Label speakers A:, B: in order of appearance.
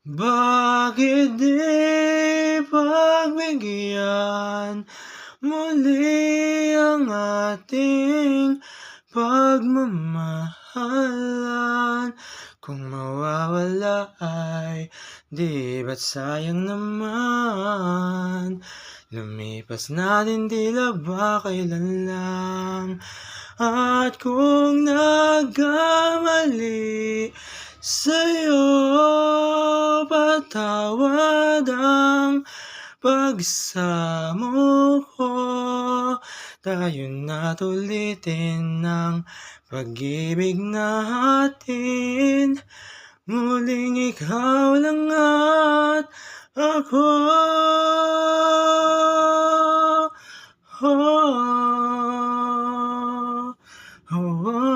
A: Bakit di pagbigyan? Muli ang ating pagmamahalan. Kung mawawala ay di ba't sayang naman? Lumipas na din tila ba kailan lang At kung nagkamali sa'yo Patawad ang pagsamo ko. Tayo na't ulitin ang pag-ibig natin. Muling ikaw lang at ako. Oh, oh, oh, oh.